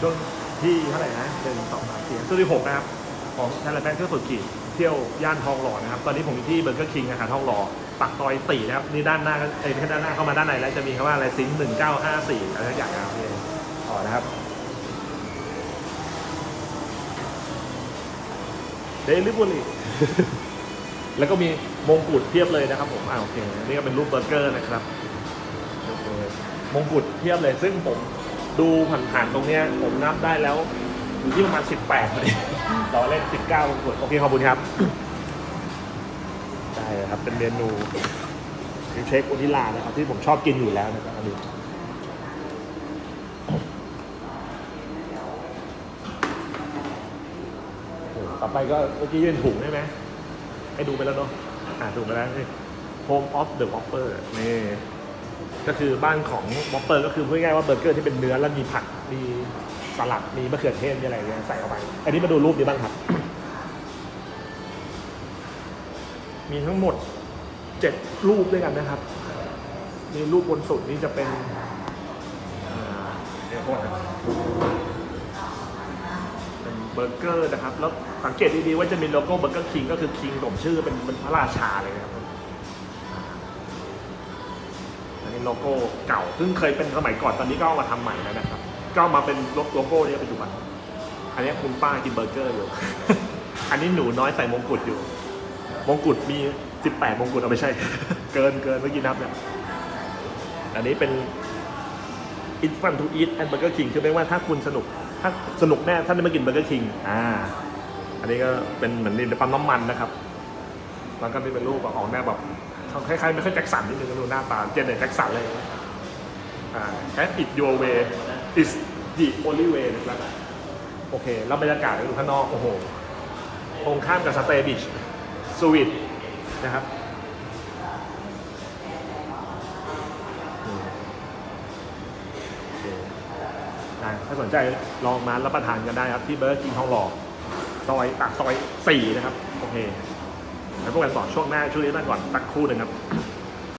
ช่วงที่เท่าไหร่นะหนึ่งสองสามสี่ช่วงที่หกนะครับ ของไทยแลนด์แบงค์เที่ยวสุดขีดเที่ยวย่านทองหล่อนะครับ ตอนนี้ผมอยู่ที่เบอร์เกอร์คิงอาหารทองหล่อปากซอยสี่นะครับ นี่ด้านหน้าก็เอ้ยไม่ใช่ด้านหน้าเข้ามาด้านในแล้วจะมีคำว่าอะไรซิงหนึ่งเก้าห้าสี่อะไรสักอย่างนะครับนี่ต่อนะครับเดลิเวอรี่แล้วก็มีมงกุฎเทียบเลยนะครับผมอ่าโอเค นี่ก็เป็นรูปเบอร์เกอร์นะครับโอเคมงกุฎเทียบเลยซึ่งผม ดูผ่านๆตรงเนี้ยผมนับได้แล้วอยู่ที่ประมาณ 18พอดีต่อเล่น 19มงกุฎโอเคขอบคุณครับได้ครับเป็นเมนูมิลเชคโอนิลานะครับที่ผมชอบกินอยู่แล้วนะครับอันนี้โอ้ต่อไปก็เมื่อกี้ยืนถุงใช่ไหมให้ดูไปแล้วเนาะอ่าดูไปแล้วนี่ Home of the Whopper นี่ ก็คือบ้านของ Whopper ก็คือพูดง่ายๆว่าเบอร์เกอร์ที่เป็นเนื้อแล้วมีผักมีสลัดมีมะเขือเทศมีอะไรอย่างเงี้ยใส่เข้าไป อันนี้มาดูรูปนี้บ้างครับ มีทั้งหมดเจ็ดรูปด้วยกันนะครับมีรูปบนสุดนี่จะเป็นเดี๋ยวก่อนเป็นเบอร์เกอร์นะครับ แล้วสังเกตดีๆว่าจะมีโลโก้เบอร์เกอร์คิงก็คือคิงสมชื่อเป็นเป็นพระราชาเลยนะครับ อันนี้โลโก้เก่า ซึ่งเคยเป็นสมัยก่อนตอนนี้ก็เอามาทำใหม่แล้วนะครับ ก็ามาเป็นโลโก้นี้ปัจจุบัน อันนี้คุณป้ากินเบอร์เกอร์อยู่ อันนี้หนูน้อยใส่มงกุฎอยู่ มงกุฎมี 18 มงกุฎเอาไม่ใช่ เกินเกินเมื่อกี้นับเนี่ย อันนี้เป็น It Fun to Eat and Burger King คือแปลว่าถ้าคุณสนุก ถ้าสนุกแน่ท่านได้มากิน Burger King อ่า อันนี้ก็เป็นเหมือนในปั๊มน้ำมันนะครับ แล้วก็นี่เป็นรูปออกแนวแบบ คล้ายๆไม่ค่อยแจ็คสันนิดนึงดูหน้าตาเจนเนตแจ็คสันเลยอ่า Have it your way is the only way นะครับโอเค แล้วบรรยากาศดูข้างนอก โอ้โหตรงข้ามกับสเตย์บิชสวีทนะครับอืมโอเคได้ถ้าสนใจลองมารับประทานกันได้ครับ ที่เบอร์กิงทองหล่อซอยปากซอยสี่นะครับ โอเค แล้วพวกกันต่อช่วงหน้าช่วงนี้นั่นก่อนสักครู่หนึ่งครับ